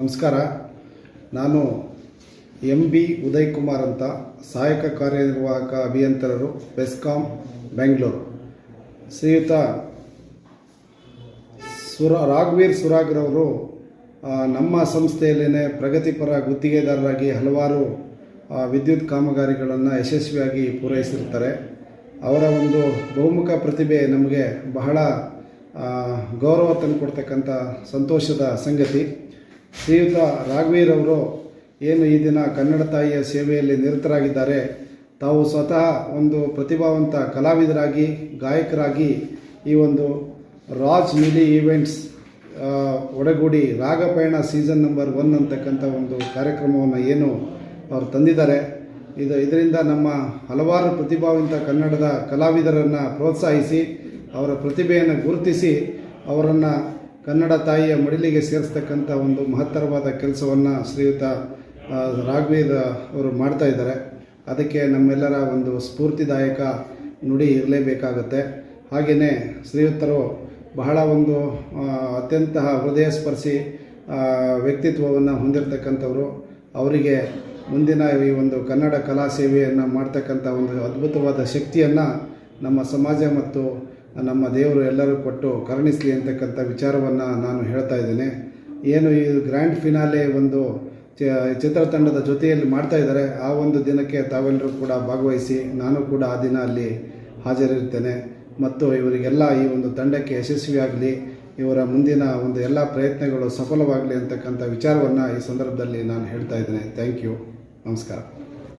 ನಮಸ್ಕಾರ. ನಾನು M B Uday Kumar ಅಂತ, ಸಹಾಯಕ ಕಾರ್ಯನಿರ್ವಾಹಕ ಅಭಿಯಂತರರು, ಬೆಸ್ಕಾಂ, ಬೆಂಗಳೂರು. ಶ್ರೀಯುತ ಸುರ, ರಾಘವೀರ್ ಸುರಾಗ್ರವರು ನಮ್ಮ ಸಂಸ್ಥೆಯಲ್ಲೇ ಪ್ರಗತಿಪರ ಗುತ್ತಿಗೆದಾರರಾಗಿ ಹಲವಾರು ವಿದ್ಯುತ್ ಕಾಮಗಾರಿಗಳನ್ನು ಯಶಸ್ವಿಯಾಗಿ ಪೂರೈಸಿರ್ತಾರೆ. ಅವರ ಒಂದು ಬಹುಮುಖ ಪ್ರತಿಭೆ ನಮಗೆ ಬಹಳ ಗೌರವ ತಂದುಕೊಡ್ತಕ್ಕಂಥ ಸಂತೋಷದ ಸಂಗತಿ. ಶ್ರೀಯುತ ರಾಘವೀರ್ ಅವರು ಏನು ಈ ದಿನ ಕನ್ನಡ ತಾಯಿಯ ಸೇವೆಯಲ್ಲಿ ನಿರತರಾಗಿದ್ದಾರೆ, ತಾವು ಸ್ವತಃ ಒಂದು ಪ್ರತಿಭಾವಂತ ಕಲಾವಿದರಾಗಿ, ಗಾಯಕರಾಗಿ ಈ ಒಂದು ರಾಜ್ ಮಿಲಿ ಈವೆಂಟ್ಸ್ ಒಡಗೂಡಿ ರಾಗಪಯಣ ಸೀಸನ್ ನಂಬರ್ ಒನ್ ಅಂತಕ್ಕಂಥ ಒಂದು ಕಾರ್ಯಕ್ರಮವನ್ನು ಏನು ಅವರು ತಂದಿದ್ದಾರೆ. ಇದು ಇದರಿಂದ ನಮ್ಮ ಹಲವಾರು ಪ್ರತಿಭಾವಂತ ಕನ್ನಡದ ಕಲಾವಿದರನ್ನು ಪ್ರೋತ್ಸಾಹಿಸಿ, ಅವರ ಪ್ರತಿಭೆಯನ್ನು ಗುರುತಿಸಿ, ಅವರನ್ನು ಕನ್ನಡ ತಾಯಿಯ ಮಡಿಲಿಗೆ ಸೇರಿಸ್ತಕ್ಕಂಥ ಒಂದು ಮಹತ್ತರವಾದ ಕೆಲಸವನ್ನು ಶ್ರೀಯುತ ರಾಘವೇದ ಅವರು ಮಾಡ್ತಾ ಇದ್ದಾರೆ. ಅದಕ್ಕೆ ನಮ್ಮೆಲ್ಲರ ಒಂದು ಸ್ಫೂರ್ತಿದಾಯಕ ನುಡಿ ಇರಲೇಬೇಕಾಗತ್ತೆ. ಹಾಗೆಯೇ ಶ್ರೀಯುತರು ಬಹಳ ಒಂದು ಅತ್ಯಂತ ಹೃದಯ ಸ್ಪರ್ಶಿ ವ್ಯಕ್ತಿತ್ವವನ್ನು ಹೊಂದಿರತಕ್ಕಂಥವರು. ಅವರಿಗೆ ಮುಂದಿನ ಈ ಒಂದು ಕನ್ನಡ ಕಲಾ ಸೇವೆಯನ್ನು ಮಾಡ್ತಕ್ಕಂಥ ಒಂದು ಅದ್ಭುತವಾದ ಶಕ್ತಿಯನ್ನು ನಮ್ಮ ಸಮಾಜ ಮತ್ತು ನಮ್ಮ ದೇವರು ಎಲ್ಲರೂ ಕೊಟ್ಟು ಕರುಣಿಸಲಿ ಅಂತಕ್ಕಂಥ ವಿಚಾರವನ್ನು ನಾನು ಹೇಳ್ತಾ ಇದ್ದೇನೆ. ಏನು ಈ ಗ್ರ್ಯಾಂಡ್ ಫಿನಾಲೆ ಒಂದು ಚಿತ್ರತಂಡದ ಜೊತೆಯಲ್ಲಿ ಮಾಡ್ತಾ ಇದ್ದಾರೆ. ಆ ಒಂದು ದಿನಕ್ಕೆ ತಾವೆಲ್ಲರೂ ಕೂಡ ಭಾಗವಹಿಸಿ ನಾನು ಕೂಡ ಆ ದಿನ ಅಲ್ಲಿ ಹಾಜರಿರ್ತೇನೆ. ಮತ್ತು ಇವರಿಗೆಲ್ಲ ಈ ಒಂದು ತಂಡಕ್ಕೆ ಯಶಸ್ವಿಯಾಗಲಿ, ಇವರ ಮುಂದಿನ ಒಂದು ಎಲ್ಲ ಪ್ರಯತ್ನಗಳು ಸಫಲವಾಗಲಿ ಅಂತಕ್ಕಂಥ ವಿಚಾರವನ್ನು ಈ ಸಂದರ್ಭದಲ್ಲಿ ನಾನು ಹೇಳ್ತಾ ಇದ್ದೇನೆ. ಥ್ಯಾಂಕ್ ಯು ನಮಸ್ಕಾರ.